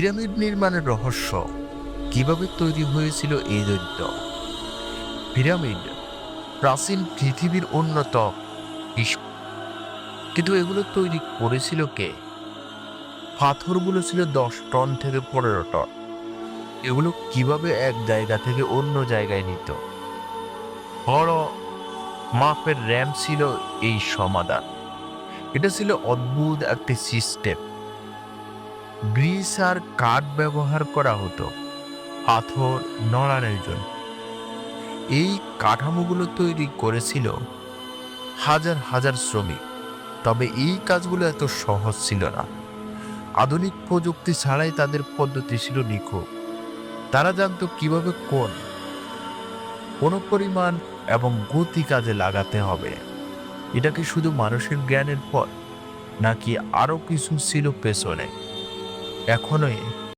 Pyramid নির্মাণের রহস্য কীভাবে তৈরি হয়েছিল এই দৈত্য পিরামিড প্রাচীন পৃথিবীর উন্নত কিন্তু এগুলো তৈরি করেছিল কে? পাথরগুলো ছিল দশ টন থেকে পনেরো টন। এগুলো কীভাবে এক জায়গা থেকে অন্য জায়গায় নিত? বড় মাপের র্যাম ছিল এই সমাধান। এটা ছিল অদ্ভুত একটি সিস্টেম। গ্রিস আর কাঠ ব্যবহার করা হতো। পাথর নড়ানোর জন্য এই কাঠামোগুলো তৈরি করেছিল হাজার হাজার শ্রমিক। তবে এই কাজগুলো এত সহজ ছিল না। আধুনিক প্রযুক্তি ছাড়াই তাদের পদ্ধতি ছিল নিখুঁত। তারা জানতো কীভাবে কোন কোন পরিমাণ এবং গতি কাজে লাগাতে হবে। এটা কি শুধু মানুষের জ্ঞানের পর নাকি আরও কিছু ছিল পেছনে? এখনোই